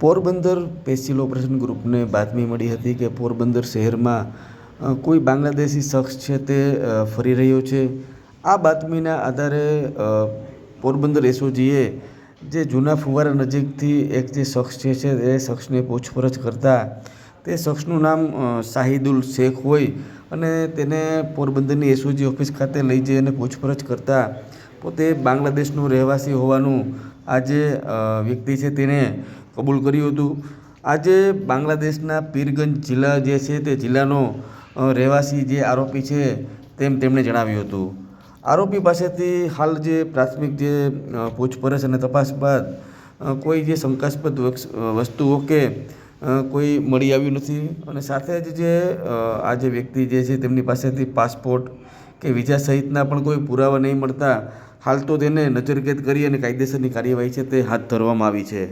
Porbandar પેસિલ operation ગ્રુપને બાતમી મળી હતી કે પોરબંદર શહેરમાં કોઈ બાંગ્લાદેશી શખ્સ છે તે ફરી રહ્યો છે. આ બાતમીના આધારે પોરબંદર એસઓજીએ જે જૂના ફુવારા નજીકથી એક જે શખ્સ છે એ શખ્સને પૂછપરછ કરતા, તે શખ્સનું નામ શાહિદુલ શેખ હોય અને તેને પોરબંદરની એસઓજી ઓફિસ ખાતે લઈ જઈ અને પૂછપરછ કરતા, પોતે બાંગ્લાદેશનું રહેવાસી હોવાનું આ જે વ્યક્તિ છે. તેને કબૂલ કર્યું હતું. આજે બાંગ્લાદેશના પીરગંજ જિલ્લા જે છે તે જિલ્લાનો રહેવાસી જે આરોપી છે તેમ તેમણે જણાવ્યું હતું. આરોપી પાસેથી હાલ જે પ્રાથમિક જે પૂછપરછ અને તપાસ બાદ કોઈ જે શંકાસ્પદ વસ્તુઓ કે કોઈ મળી આવ્યું નથી અને સાથે જ જે આ જે વ્યક્તિ જે છે તેમની પાસેથી પાસપોર્ટ કે વિઝા સહિતના પણ કોઈ પુરાવા નહીં મળતા, હાલ તો તેને નજરકેદ કરી અને કાયદેસરની કાર્યવાહી છે તે હાથ ધરવામાં આવી છે.